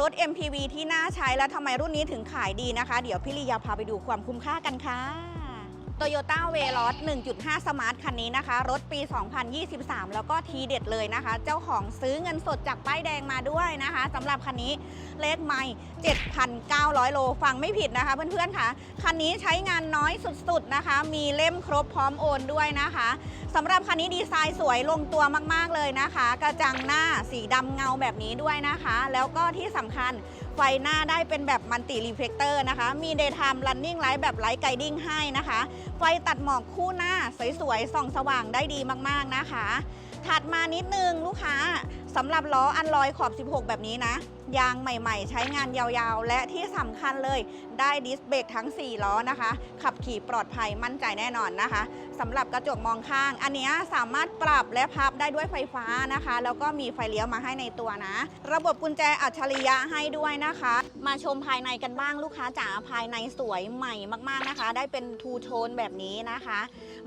รถ MPV ที่น่าใช้แล้วทำไมรุ่นนี้ถึงขายดีนะคะ เดี๋ยวพี่ลียาพาไปดูความคุ้มค่ากันค่ะ Toyota v e l o s 1.5 Smart คันนี้นะคะ รถปี 2023 แล้วก็ทีเด็ดเลยนะคะ เจ้าของซื้อเงินสดจากป้ายแดงมาด้วยนะคะสำหรับคันนี้เลขไม่7,900 โล ฟังไม่ผิดนะคะเพื่อนๆค่ะ คันนี้ใช้งานน้อยสุดๆนะคะ มีเล่มครบพร้อมโอนด้วยนะคะสำหรับคันนี้ดีไซน์สวยลงตัวมากๆเลยนะคะ กระจังหน้าสีดำเงาแบบนี้ด้วยนะคะ แล้วก็ที่สำคัญ ไฟหน้าได้เป็นแบบมันติรีเฟลเตอร์นะคะ มี Daytime Running Light แบบ Light Guiding ให้นะคะ ไฟตัดหมอกคู่หน้าสวยๆส่องสว่างได้ดีมากๆนะคะ ถัดมานิดนึงลูกค้าสำหรับล้ออันลอยขอบ 16 แบบนี้นะ ยางใหม่ๆ ใช้งานยาวๆ และที่สำคัญเลยได้ดิสเบรกทั้ง 4 ล้อนะคะ ขับขี่ปลอดภัยมั่นใจแน่นอนนะคะสำหรับกระจกมองข้าง อันนี้สามารถปรับและพับได้ด้วยไฟฟ้านะคะ แล้วก็มีไฟเลี้ยวมาให้ในตัวนะ ระบบกุญแจอัจฉริยะให้ด้วยนะคะ มาชมภายในกันบ้างลูกค้าจ๋าภายในสวยใหม่มากๆนะคะ ได้เป็นทูโทนแบบนี้นะคะ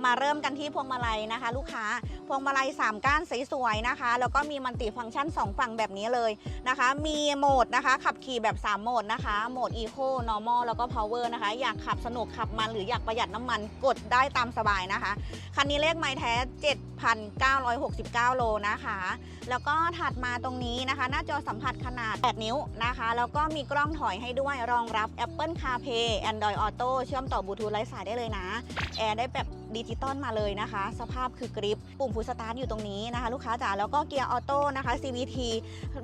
มาเริ่มกันที่พวงมาลัยนะคะ ลูกค้าพวงมาลัย3ก้านสวยๆนะคะ แล้วก็มีมัลติฟังก์ชัน 2 ฝั่งแบบนี้เลยนะคะ มีโหมดนะคะ ขับขี่แบบ 3 โหมดนะคะ โหมด Eco Normal แล้วก็ Power นะคะ อยากขับสนุกขับมันหรืออยากประหยัดน้ำมันกดได้ตามสบายนะคะ คันนี้เลขไม้แท้ 7,969 โลนะคะ แล้วก็ถัดมาตรงนี้นะคะ หน้าจอสัมผัสขนาด 8 นิ้วนะคะ แล้วก็มีกล้องถอยให้ด้วยรองรับ Apple CarPlay Android Auto เชื่อมต่อบลูทูธไร้สายได้เลยนะ แอร์ได้แบบดิจิตอลมาเลยนะคะ สภาพคือกริปปุ่มพุชสตาร์ทอยู่ตรงนี้นะคะ ลูกค้าจ๋าแล้วก็เกียร์ออโต้นะคะ CVT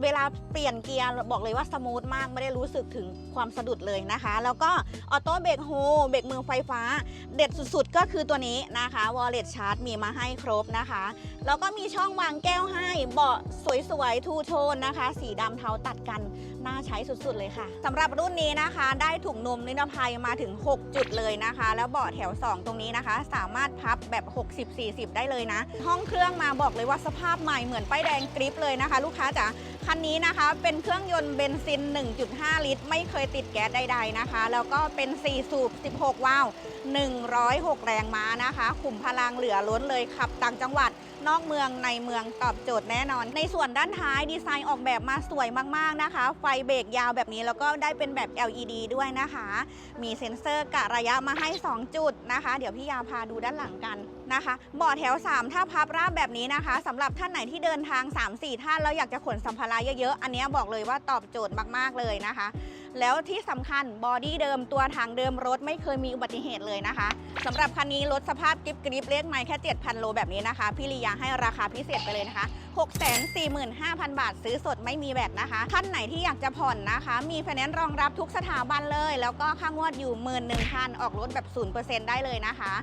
เวลาเปลี่ยนเกียร์บอกเลยว่าสมูทมากไม่ได้รู้สึกถึงความสะดุดเลยนะคะ แล้วก็ออโต้เบรกโฮเบรกมือไฟฟ้า เด็ดสุดๆ ก็คือตัวนี้นะคะ Wallet Charge มีมาให้ครบนะคะ แล้วก็มีช่องวางแก้วให้เบาะสวยๆทูโทนนะคะ สีดำเทาตัดกันน่าใช้สุดๆเลยค่ะสำหรับรุ่นนี้นะคะ ได้ถุงนมนิรภัยมาถึง 6 จุดเลยนะคะ แล้วเบาะแถว 2 ตรงนี้นะคะ สามารถพับแบบ 60-40 ได้เลยนะ ห้องเครื่องมาบอกเลยว่าสภาพใหม่เหมือนป้ายแดงกริปเลยนะคะ ลูกค้าจ๋าคันนี้นะคะเป็นเครื่องยนต์เบนซิน 1.5 ลิตร ไม่เคยติดแก๊สใดๆนะคะ แล้วก็เป็น 4 สูบ 16 วาล์ว106 แรงม้านะคะ ขุมพลังเหลือล้นเลยขับต่างจังหวัด นอกเมืองในเมืองตอบโจทย์แน่นอน ในส่วนด้านท้ายดีไซน์ออกแบบมาสวยมากๆนะคะ ไฟเบรกยาวแบบนี้แล้วก็ได้เป็นแบบ LED ด้วยนะคะ มีเซ็นเซอร์กะระยะมาให้ 2 จุดนะคะ เดี๋ยวพี่ยาพาดูด้านหลังกันนะคะเบาะแถว 3 ถ้าพับราบแบบนี้นะคะสำหรับท่านไหนที่เดินทาง 3-4ท่านแล้วอยากจะขนสัมภาระเยอะๆ อันนี้บอกเลยว่าตอบโจทย์มากๆเลยนะคะ แล้วที่สำคัญบอดี้เดิมตัวถังเดิมรถไม่เคยมีอุบัติเหตุเลยนะคะสำหรับคันนี้รถสภาพกริบกริบเลขไม่แค่ 7,000 โลแบบนี้นะคะ พี่ลียาให้ราคาพิเศษไปเลยนะคะ 645,000 บาท ซื้อสดไม่มีแบตนะคะ ท่านไหนที่อยากจะผ่อนนะคะ มีไฟแนนซ์รองรับทุกสถาบันเลย แล้วก็ค่างวดอยู่11,000ออกรถแบบ 0%ได้เลยนะคะ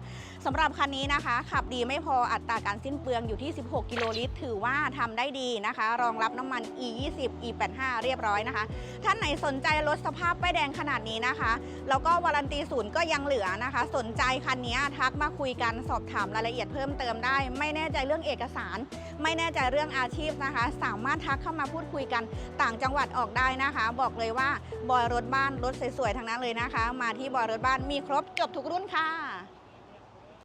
สำหรับคันนี้นะคะ ขับดีไม่พออัตราการสิ้นเปลืองอยู่ที่ 16 กิโลลิตร ถือว่าทำได้ดีนะคะ รองรับน้ำมัน E20 E85 เรียบร้อยนะคะ ท่านไหนสนใจรถสภาพป้ายแดงขนาดนี้นะคะ แล้วก็วารันตีศูนย์ก็ยังเหลือนะคะ สนใจคันนี้ทักมาคุยกันสอบถามรายละเอียดเพิ่มเติมได้ ไม่แน่ใจเรื่องเอกสาร ไม่แน่ใจเรื่องรื่อาชีพนะคะ สามารถทักเข้ามาพูดคุยกันต่างจังหวัดออกได้นะคะ บอกเลยว่าบอยรถบ้านรถสวยๆทั้งนั้นเลยนะคะ มาที่บอยรถบ้านมีครบจบทุกรุ่นค่ะ